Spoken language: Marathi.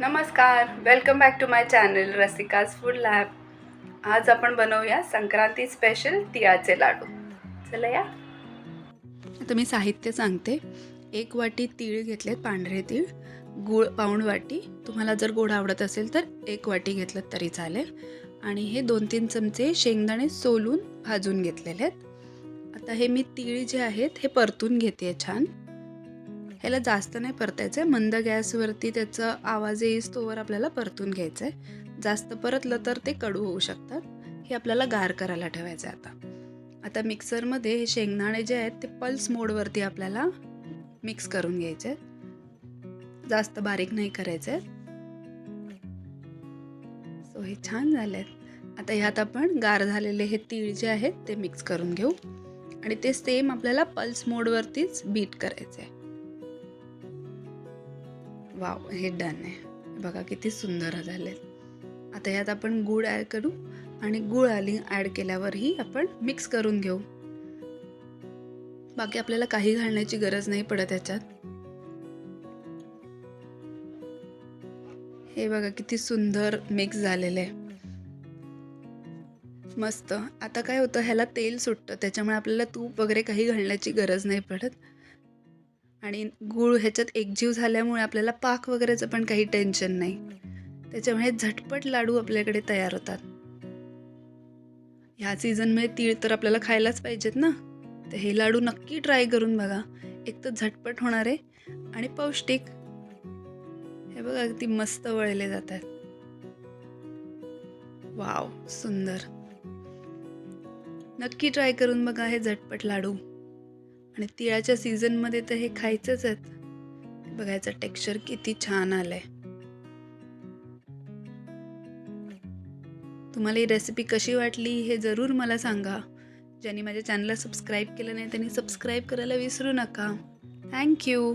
नमस्कार. Welcome back to my channel Rasika's food lab आज आपण बनवूया संक्रांती स्पेशल तिळाचे लाडू. चला या. आता मी साहित्य सांगते. एक वाटी तीळ घेतलेत पांढरे तीळ गूळ पाऊण वाटी. तुम्हाला जर गोड आवडत असेल तर एक वाटी घेतलं तरी चालेल. आणि हे दोन तीन चमचे शेंगदाणे सोलून भाजून घेतलेले आहेत. आता हे मी तीळ जे आहेत हे परतून घेते छान. ह्याला जास्त नाही परतायचं आहे मंद गॅसवरती त्याचा आवाज येईस तोवर आपल्याला परतून घ्यायचं आहे जास्त परतलं तर ते कडू होऊ शकतात. हे आपल्याला गार करायला ठेवायचं आहे आता. आता मिक्सरमध्ये हे शेंगदाणे जे आहेत ते पल्स मोडवरती आपल्याला मिक्स करून घ्यायचे आहेत जास्त बारीक नाही करायचे सो हे छान झाले आहेत आता ह्यात आपण गार झालेले हे तीळ जे आहेत ते मिक्स करून घेऊ. आणि ते सेम आपल्याला पल्स मोडवरतीच बीट करायचं आहे वाव हे डन आहे. बघा किती सुंदर झाले आता यात आपण गूळ ॲड करू आणि गूळ आली ॲड केल्यावरही आपण मिक्स करून घेऊ. बाकी आपल्याला काही घालण्याची गरज नाही पडत याच्यात हे बघा किती सुंदर मिक्स झालेलं आहे. मस्त. आता काय होतं ह्याला तेल सुटतं. त्याच्यामुळे आपल्याला तूप वगैरे काही घालण्याची गरज नाही पडत. आणि गूळ ह्याच्यात एकजीव झाल्यामुळे आपल्याला पाक वगैरेचं पण काही टेन्शन नाही. त्याच्यामुळे झटपट लाडू आपल्याकडे तयार होतात. ह्या सीझनमध्ये तीळ तर आपल्याला खायलाच पाहिजेत ना? तर हे लाडू नक्की ट्राय करून बघा. एक तर झटपट होणार आहे आणि पौष्टिक. हे बघा अगदी मस्त वळले जात आहेत वाव सुंदर. नक्की ट्राय करून बघा हे झटपट लाडू. आणि तिळाच्या सीझनमध्ये तर हे खायचंच आहेत बघायचं टेक्स्चर किती छान आलंय. तुम्हाला ही रेसिपी कशी वाटली हे जरूर मला सांगा. ज्यांनी माझ्या चॅनलला सबस्क्राईब केलं नाही त्यांनी सबस्क्राईब करायला विसरू नका. थँक्यू